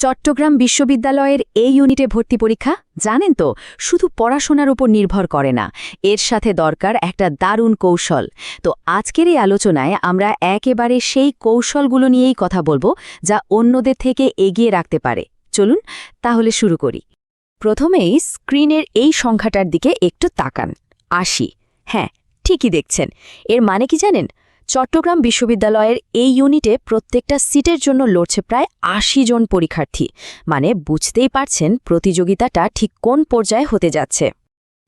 চট্টগ্রাম বিশ্ববিদ্যালয়ের এই ইউনিটে ভর্তি পরীক্ষা, জানেন তো, শুধু পড়াশোনার উপর নির্ভর করে না, এর সাথে দরকার একটা দারুণ কৌশল। তো আজকের এই আলোচনায় আমরা একেবারে সেই কৌশলগুলো নিয়েই কথা বলব, যা অন্যদের থেকে এগিয়ে রাখতে পারে। চলুন, তাহলে শুরু করি। প্রথমেই স্ক্রিনের এই সংখ্যাটার দিকে একটু তাকান, আশি। হ্যাঁ ঠিকই দেখছেন। এর মানে কি জানেন? চট্টগ্রাম বিশ্ববিদ্যালয়ের এই ইউনিটে প্রত্যেকটা সিটের জন্য লড়ছে প্রায় আশি জন পরীক্ষার্থী। মানে বুঝতেই পারছেন প্রতিযোগিতাটা ঠিক কোন পর্যায়ে হতে যাচ্ছে।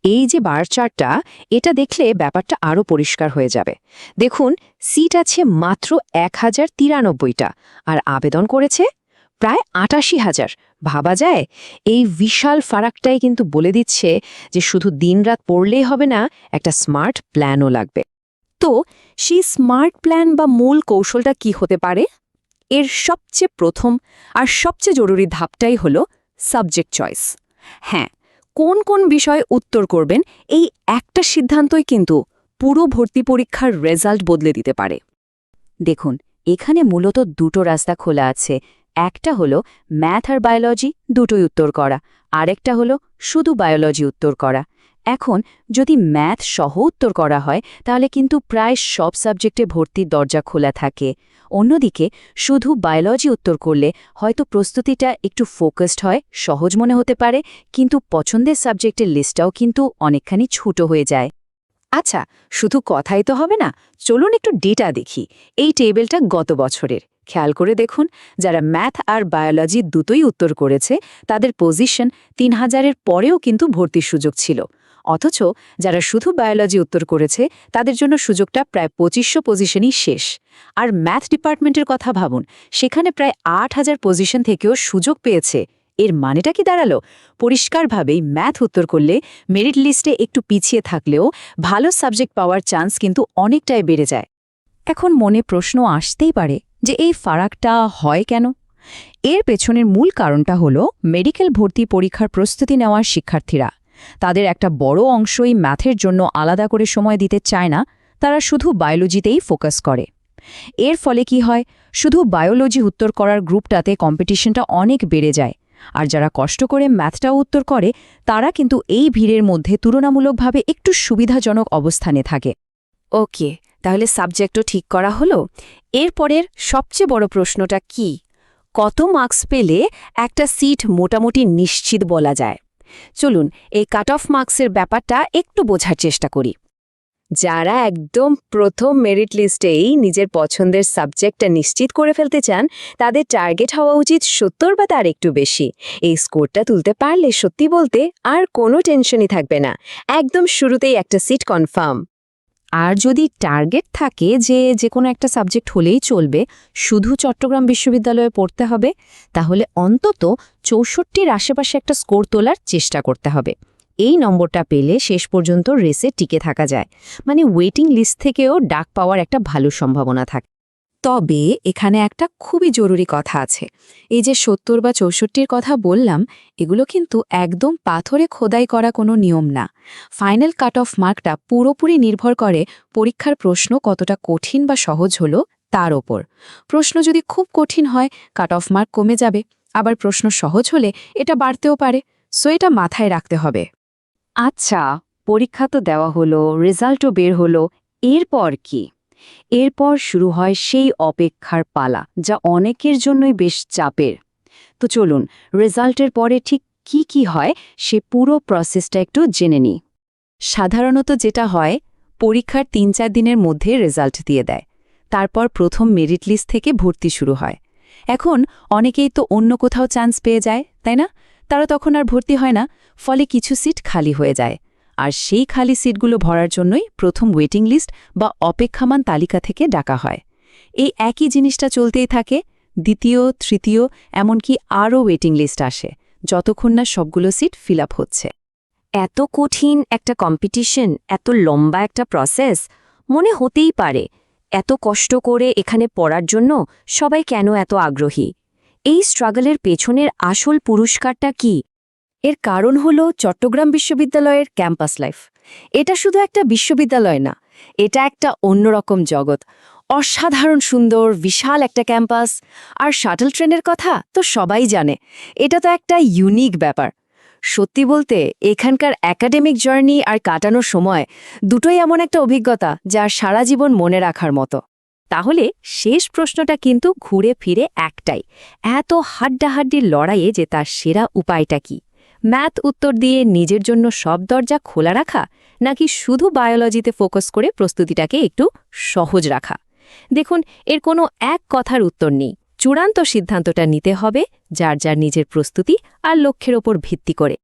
এই যে বার চার্টটা এটা দেখলে ব্যাপারটা আরও পরিষ্কার হয়ে যাবে। দেখুন, সিট আছে মাত্র এক হাজার তিরানব্বইটা, আর আবেদন করেছে প্রায় আটাশি হাজার। ভাবা যায়? এই বিশাল ফারাকটাই কিন্তু বলে দিচ্ছে যে শুধু দিনরাত পড়লেই হবে না, একটা স্মার্ট প্ল্যানও লাগবে। তো সেই স্মার্ট প্ল্যান বা মূল কৌশলটা কি হতে পারে? এর সবচেয়ে প্রথম আর সবচেয়ে জরুরি ধাপটাই হল সাবজেক্ট চয়েস। হ্যাঁ কোন কোন বিষয়ে উত্তর করবেন এই একটা সিদ্ধান্তই কিন্তু পুরো ভর্তি পরীক্ষার রেজাল্ট বদলে দিতে পারে। দেখুন, এখানে মূলত দুটো রাস্তা খোলা আছে। একটা হলো ম্যাথ আর বায়োলজি দুটোই উত্তর করা। আরেকটা হলো শুধু বায়োলজি উত্তর করা। এখন যদি ম্যাথ সহ উত্তর করা হয়, তাহলে কিন্তু প্রায় সব সাবজেক্টে ভর্তির দরজা খোলা থাকে। অন্যদিকে, শুধু বায়োলজি উত্তর করলে হয়তো প্রস্তুতিটা একটু ফোকাসড হয়, সহজ মনে হতে পারে, কিন্তু পছন্দের সাবজেক্টের লিস্টটাও কিন্তু অনেকখানি ছোট হয়ে যায়। আচ্ছা শুধু কথাই তো হবে না, চলুন একটু ডেটা দেখি। এই টেবিলটা গত বছরের। খেয়াল করে দেখুন, যারা ম্যাথ আর বায়োলজি দুটোই উত্তর করেছে, তাদের পজিশন তিন হাজারের পরেও কিন্তু ভর্তির সুযোগ ছিল। অথচ যারা শুধু বায়োলজি উত্তর করেছে, তাদের জন্য সুযোগটা প্রায় পঁচিশশো পজিশনই শেষ। আর ম্যাথ ডিপার্টমেন্টের কথা ভাবুন, সেখানে প্রায় আট হাজার পজিশন থেকেও সুযোগ পেয়েছে। এর মানেটা কি দাঁড়াল? পরিষ্কারভাবেই ম্যাথ উত্তর করলে মেরিট লিস্টে একটু পিছিয়ে থাকলেও ভালো সাবজেক্ট পাওয়ার চান্স কিন্তু অনেকটাই বেড়ে যায়। এখন মনে প্রশ্ন আসতেই পারে যে এই ফারাকটা হয় কেন? এর পেছনের মূল কারণটা হল মেডিকেল ভর্তি পরীক্ষার প্রস্তুতি নেওয়ার শিক্ষার্থীরা। তাদের একটা বড় অংশই ম্যাথের জন্য আলাদা করে সময় দিতে চায় না, তারা শুধু বায়োলজিতেই ফোকাস করে। এর ফলে কি হয়, শুধু বায়োলজি উত্তর করার গ্রুপটাতে কম্পিটিশনটা অনেক বেড়ে যায়, আর যারা কষ্ট করে ম্যাথটাও উত্তর করে, তারা কিন্তু এই ভিড়ের মধ্যে তুলনামূলকভাবে একটু সুবিধাজনক অবস্থানে থাকে। ওকে, তাহলে সাবজেক্টও ঠিক করা হলো? এরপরের সবচেয়ে বড় প্রশ্নটা কি? কত মার্কস পেলে একটা সিট মোটামুটি নিশ্চিত বলা যায়? চলুন, এই কাট অফ মার্কসের ব্যাপারটা একটু বোঝার চেষ্টা করি। যারা একদম প্রথম মেরিট লিস্টেই নিজের পছন্দের সাবজেক্টটা নিশ্চিত করে ফেলতে চান, তাদের টার্গেট হওয়া উচিত সত্তর বা তার একটু বেশি। এই স্কোরটা তুলতে পারলে সত্যি বলতে আর কোনো টেনশনই থাকবে না। একদম শুরুতেই একটা সিট কনফার্ম আর যদি টার্গেট থাকে যে যে কোনো একটা সাবজেক্ট হলেই চলবে, শুধু চট্টগ্রাম বিশ্ববিদ্যালয়ে পড়তে হবে, তাহলে অন্তত চৌষট্টির আশেপাশে একটা স্কোর তোলার চেষ্টা করতে হবে। এই নম্বরটা পেলে শেষ পর্যন্ত রেসে টিকে থাকা যায়। মানে ওয়েটিং লিস্ট থেকেও ডাক পাওয়ার একটা ভালো সম্ভাবনা থাকে। তবে এখানে একটা খুবই জরুরি কথা আছে। এই যে সত্তর বা চৌষট্টির কথা বললাম, এগুলো কিন্তু একদম পাথরে খোদাই করা কোনো নিয়ম না। ফাইনাল কাট অফ মার্কটা পুরোপুরি নির্ভর করে পরীক্ষার প্রশ্ন কতটা কঠিন বা সহজ হলো তার ওপর। প্রশ্ন যদি খুব কঠিন হয় কাট অফ মার্ক কমে যাবে। আবার প্রশ্ন সহজ হলে এটা বাড়তেও পারে। সো এটা মাথায় রাখতে হবে। আচ্ছা পরীক্ষা তো দেওয়া হলো রেজাল্টও বের হলো, এরপর কি? এরপর শুরু হয় সেই অপেক্ষার পালা, যা অনেকের জন্যই বেশ চাপের। তো চলুন, রেজাল্টের পরে ঠিক কি কি হয় সে পুরো প্রসেসটা একটু জেনে নিই। সাধারণত যেটা হয়, পরীক্ষার তিন চার দিনের মধ্যে রেজাল্ট দিয়ে দেয়। তারপর প্রথম মেরিট লিস্ট থেকে ভর্তি শুরু হয়। এখন অনেকেই তো অন্য কোথাও চান্স পেয়ে যায়, তাই না? তারা তখন আর ভর্তি হয় না, ফলে কিছু সিট খালি হয়ে যায়। আর সেই খালি সিটগুলো ভরার জন্যই প্রথম ওয়েটিং লিস্ট বা অপেক্ষামান তালিকা থেকে ডাকা হয়। এই একই জিনিসটা চলতেই থাকে, দ্বিতীয়, তৃতীয়, এমনকি আরও ওয়েটিং লিস্ট আসে, যতক্ষণ না সবগুলো সিট ফিল হচ্ছে। এত কঠিন একটা কম্পিটিশন, এত লম্বা একটা প্রসেস, মনে হতেই পারে, এত কষ্ট করে এখানে পড়ার জন্য সবাই কেন এত আগ্রহী? এই স্ট্রাগলের পেছনের আসল পুরস্কারটা কি? এর কারণ হল চট্টগ্রাম বিশ্ববিদ্যালয়ের ক্যাম্পাস লাইফ। এটা শুধু একটা বিশ্ববিদ্যালয় না, এটা একটা অন্যরকম জগৎ। অসাধারণ সুন্দর, বিশাল একটা ক্যাম্পাস। আর শাটল ট্রেনের কথা তো সবাই জানে, এটা তো একটা ইউনিক ব্যাপার। সত্যি বলতে, এখানকার একাডেমিক জার্নি আর কাটানোর সময় দুটোই এমন একটা অভিজ্ঞতা যা সারা জীবন মনে রাখার মতো। তাহলে শেষ প্রশ্নটা কিন্তু ঘুরে ফিরে একটাই, এত হাড্ডাহাড্ডির লড়াইয়ে যে তার সেরা উপায়টা কি? ম্যাথ উত্তর দিয়ে নিজের জন্য সব দরজা খোলা রাখা, নাকি শুধু বায়োলজিতে ফোকাস করে প্রস্তুতিটাকে একটু সহজ রাখা? দেখুন, এর কোনো এক কথার উত্তর নেই। চূড়ান্ত সিদ্ধান্তটা নিতে হবে, যার যার নিজের প্রস্তুতি আর লক্ষ্যের ওপর ভিত্তি করে।